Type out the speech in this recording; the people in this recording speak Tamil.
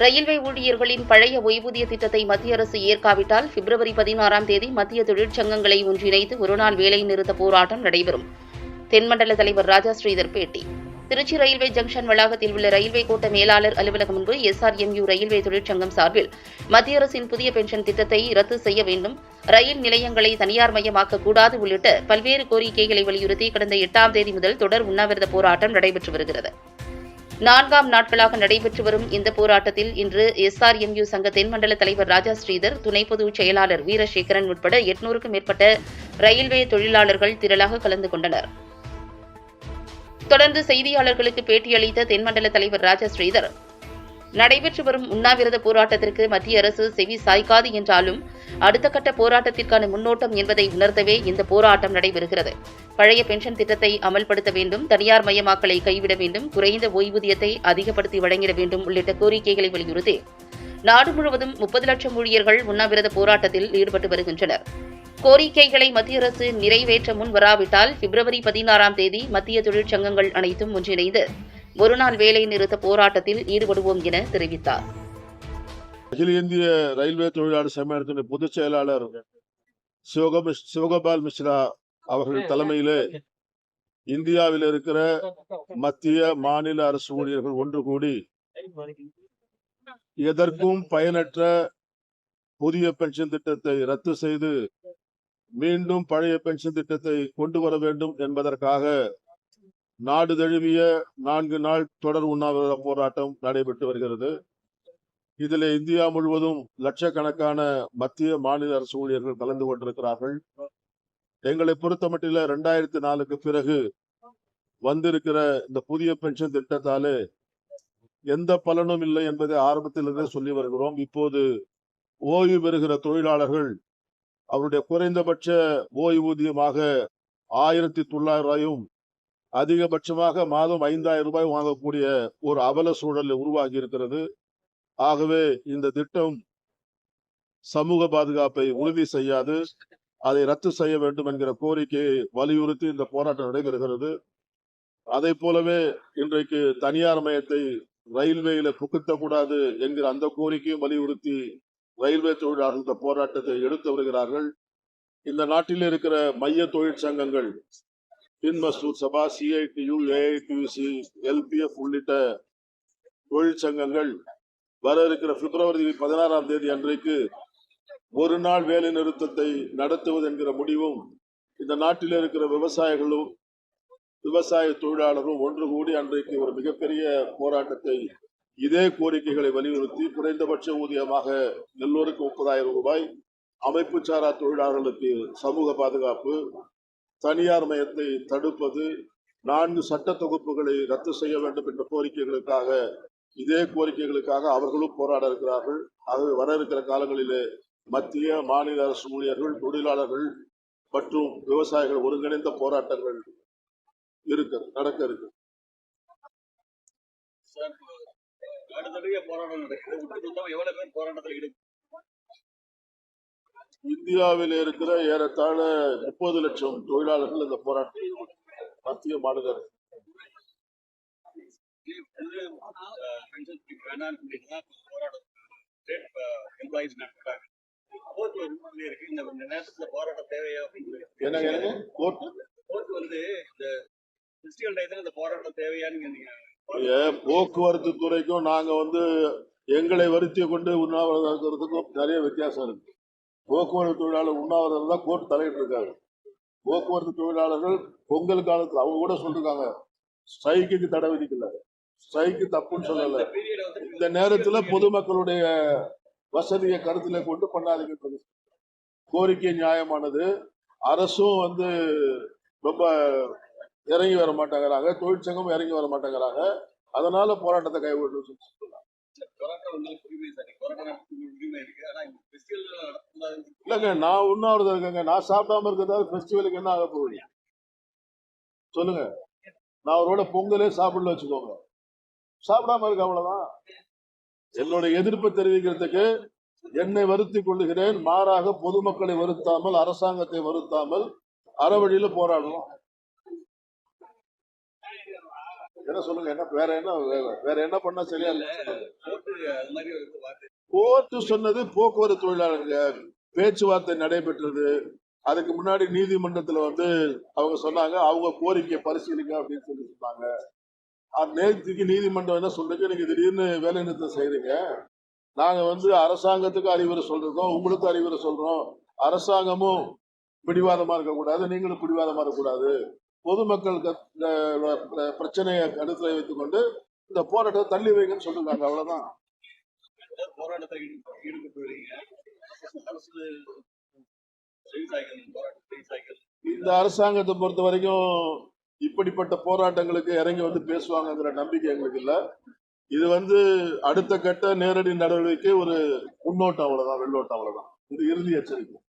ரயில்வே ஊழியர்களின் பழைய ஓய்வூதிய திட்டத்தை மத்திய அரசு ஏற்காவிட்டால் பிப்ரவரி பதினாறாம் தேதி மத்திய தொழிற்சங்கங்களை ஒன்றிணைத்து ஒருநாள் வேலை நிறுத்த போராட்டம் நடைபெறும். தென்மண்டல தலைவர் ராஜா ஸ்ரீதர் பேட்டி. திருச்சி ரயில்வே ஜங்ஷன் வளாகத்தில் உள்ள ரயில்வே கோட்ட மேலாளர் அலுவலகம் முன்பு எஸ்ஆர்எம்யூ ரயில்வே தொழிற்சங்கம் சார்பில் மத்திய அரசின் புதிய பென்ஷன் திட்டத்தை ரத்து செய்ய வேண்டும். ரயில் நிலையங்களை தனியார் மயமாக்க கூடாது உள்ளிட்ட பல்வேறு கோரிக்கைகளை வலியுறுத்தி கடந்த எட்டாம் தேதி முதல் தொடர் உண்ணாவிரத போராட்டம் நடைபெற்று வருகிறது. நான்காம் நாட்களாக நடைபெற்று வரும் இந்த போராட்டத்தில் இன்று எஸ்ஆர்எம்யூ சங்க தென்மண்டல தலைவர் ராஜா ஸ்ரீதர் துணை பொதுச் செயலாளர் வீரசேகரன் உட்பட எட்நூறுக்கும் மேற்பட்ட ரயில்வே தொழிலாளர்கள் திரளாக கலந்து கொண்டனர். தொடர்ந்து செய்தியாளர்களுக்கு பேட்டியளித்த தென்மண்டல தலைவர் ராஜா ஸ்ரீதர் நடைபெற்று வரும் உண்ணாவிரத போராட்டத்திற்கு மத்திய அரசு செவி சாய்க்காது என்றாலும் அடுத்த கட்ட போராட்டத்திற்கான முன்னோட்டம் என்பதை உணர்த்தவே இந்த போராட்டம் நடைபெறுகிறது. பழைய பென்ஷன் திட்டத்தை அமல்படுத்த வேண்டும் தனியார் மயமாக்கலை கைவிட வேண்டும் குறைந்த ஓய்வூதியத்தை அதிகப்படுத்தி வழங்கிட வேண்டும் உள்ளிட்ட கோரிக்கைகளை வலியுறுத்தி நாடு முழுவதும் முப்பது லட்சம் ஊழியர்கள் உண்ணாவிரத போராட்டத்தில் ஈடுபட்டு வருகின்றனர். கோரிக்கைகளை மத்திய அரசு நிறைவேற்ற முன் வராவிட்டால் பிப்ரவரி பதினாறாம் தேதி மத்திய தொழிற்சங்கங்கள் அனைத்தும் ஒன்றிணைந்து ஒருநாள் வேலை நிறுத்த போராட்டத்தில் ஈடுபடுவோம் என தெரிவித்தார். அகில இந்திய ரயில்வே தொழிலாளர் சம்மேளனத்தின் பொதுச் செயலாளர் சிவகோப சிவகோபால் மிஸ்ரா அவர்கள் தலைமையிலே இந்தியாவில் இருக்கிற மத்திய மாநில அரசு ஊழியர்கள் ஒன்று கூடி எதற்கும் பயனற்ற புதிய பென்ஷன் திட்டத்தை ரத்து செய்து மீண்டும் பழைய பென்ஷன் திட்டத்தை கொண்டு வர வேண்டும் என்பதற்காக நாடு தழுவிய நான்கு நாள் தொடர் உண்ணாவிரத போராட்டம் நடைபெற்று வருகிறது. இதில் இந்தியா முழுவதும் லட்சக்கணக்கான மத்திய மாநில அரசு ஊழியர்கள் கலந்து கொண்டிருக்கிறார்கள். எங்களை பொறுத்தமட்டில ரெண்டாயிரத்தி நாலுக்கு பிறகு வந்திருக்கிற இந்த புதிய பென்ஷன் திட்டத்தாலே எந்த பலனும் இல்லை என்பதை ஆரம்பத்திலிருந்தே சொல்லி வருகிறோம். இப்போது ஓய்வு பெறுகிற தொழிலாளர்கள் அவருடைய குறைந்தபட்ச ஓய்வூதியமாக ஆயிரத்தி தொள்ளாயிரம் ரூபாயும் அதிகபட்சமாக மாதம் ஐந்தாயிரம் ரூபாய் வாங்கக்கூடிய ஒரு அவல சூழல் உருவாகி இருக்கிறது. ஆகவே இந்த திட்டம் சமூக பாதுகாப்பை உறுதி செய்யாது. அதை ரத்து செய்ய வேண்டும் என்கிற கோரிக்கையை வலியுறுத்தி இந்த போராட்டம் நடைபெறுகிறது. அதை போலவே இன்றைக்கு தனியார் மயத்தை ரயில்வேயில புகுத்தக்கூடாது என்கிற அந்த கோரிக்கையும் வலியுறுத்தி ரயில்வே தொழிலாளர்கள் இந்த போராட்டத்தை எடுத்து வருகிறார்கள். இந்த நாட்டில் இருக்கிற மைய தொழிற்சங்கங்கள் பின் சபா சிஐடியு ஏஐடியூசி எல்பிஎஃப் உள்ளிட்ட தொழிற்சங்கங்கள் வர இருக்கிற பிப்ரவரி பதினாறாம் தேதி அன்றைக்கு ஒரு நாள் வேலை நிறுத்தத்தை நடத்துவது என்கிற முடிவும் இந்த நாட்டில் இருக்கிற விவசாயிகளும் விவசாய தொழிலாளரும் ஒன்று கூடி அன்றைக்கு ஒரு மிகப்பெரிய போராட்டத்தை இதே கோரிக்கைகளை வலியுறுத்தி குறைந்தபட்ச ஊதியமாக எல்லோருக்கும் முப்பதாயிரம் ரூபாய் அமைப்பு சாரா தொழிலாளர்களுக்கு சமூக பாதுகாப்பு தனியார் மயத்தை தடுப்பது நான்கு சட்ட தொகுப்புகளை ரத்து செய்ய வேண்டும் என்ற கோரிக்கைகளுக்காக இதே கோரிக்கைகளுக்காக அவர்களும் போராட இருக்கிறார்கள். ஆகவே வர இருக்கிற காலங்களிலே மத்திய மாநில அரசு ஊழியர்கள் தொழிலாளர்கள் மற்றும் விவசாயிகள் ஒருங்கிணைந்த போராட்டங்கள் இருக்கு நடக்க இருக்கு. இந்தியாவில் இருக்கிற ஏறத்தாழ முப்பது லட்சம் தொழிலாளர்கள் இந்த போராட்டத்தில். மத்திய மாநில எம்ப்ளாயிஸ் நடத்துறாங்க கோர்ட் இருக்கு இந்த இந்த நேரத்துல போராட்ட தேவையா அப்படின்னு என்னங்க என்னங்க கோர்ட் கோர்ட் வந்து இந்த பிசிக்கல் டயத்துல இந்த போராட்டம் தேவையான்னு நீங்க போக்குவரத்து துறைக்கும் நாங்க வந்து எங்களை வருத்தி கொண்டு உண்ணாவிரதம் இருக்கிறதுக்கும் நிறைய வித்தியாசம் இருக்கு. போக்குவரத்து தொழிலாளர் உண்ணாவிரதம் தான் கோர்ட் தலையிட்டு இருக்காங்க. போக்குவரத்து தொழிலாளர்கள் பொங்கல் காலத்தில் அவங்க கூட சொல்லிருக்காங்க ஸ்ட்ரைக்குக்கு தடை விதிக்கல. ஸ்ட்ரைக்கு தப்புன்னு சொல்லல. இந்த நேரத்துல பொதுமக்களுடைய வசதியை கருத்துல கொண்டு பண்ணாதீங்க கோரிக்கை நியாயமானது. அரசும் வந்து ரொம்ப இறங்கி வர மாட்டேங்கிறாங்க. தொழிற்சங்கமும் இறங்கி வர மாட்டேங்கிறாங்க. அதனால போராட்டத்தை கைவிடணும் சொல்லலாம் இல்லைங்க நான் உண்ணாவிரதம் இருக்கேங்க. நான் சாப்பிடாம இருக்கிறதால ஃபெஸ்டிவலுக்கு என்ன ஆக போகுது? சொல்லுங்க. நான் அவரோட பொங்கலே சாப்பிடல வச்சுக்கோங்க. சாப்பிடாம இருக்க அவ்வளவுதான். என்னோட எதிர்ப்பு தெரிவிக்கிறதுக்கு என்னை வருத்தி கொள்ளுகிறேன். மாறாக பொதுமக்களை வருத்தாமல் அரசாங்கத்தை வருத்தாமல் அறவழியில போராடணும். என்ன சொல்லுங்க? என்ன வேற என்ன வேற என்ன பண்ணா சரியா இல்லை. கோர்ட்டு சொன்னது போக்குவரத்து தொழிலாளர்கள் பேச்சுவார்த்தை நடைபெற்றது. அதுக்கு முன்னாடி நீதிமன்றத்துல வந்து அவங்க சொன்னாங்க அவங்க கோரிக்கையை பரிசீலிக்க அப்படின்னு சொல்லி சொன்னாங்க. நேற்றுக்கு நீதிமன்றம் என்ன சொல்றீங்க நீங்க திடீர்னு வேலை நிறுத்தம் செய்றீங்க. நாங்க வந்து அரசாங்கத்துக்கு அறிவுரை சொல்றோம் உங்களுக்கு அறிவுரை சொல்றோம். அரசாங்கமும் பிடிவாதமா இருக்கக்கூடாது நீங்களும் பிடிவாதமா இருக்கக்கூடாது. பொதுமக்கள் பிரச்சனையை கருத்தில் வைத்துக்கொண்டு இந்த போராட்டத்தை தள்ளி வைங்கன்னு சொல்லிருக்காங்க. அவ்வளவுதான். செய்தித்தாள்கள் இந்த அரசாங்கத்தை பொறுத்த வரைக்கும் இப்படிப்பட்ட போராட்டங்களுக்கு இறங்கி வந்து பேசுவாங்கங்கிற நம்பிக்கை எங்களுக்கு இல்ல. இது வந்து அடுத்த கட்ட நேரடி நடவடிக்கை ஒரு முன்னோட்டம் அவ்வளவுதான் வெள்ளோட்டம் அவ்வளவுதான். இது இறுதி எச்சரிக்கை.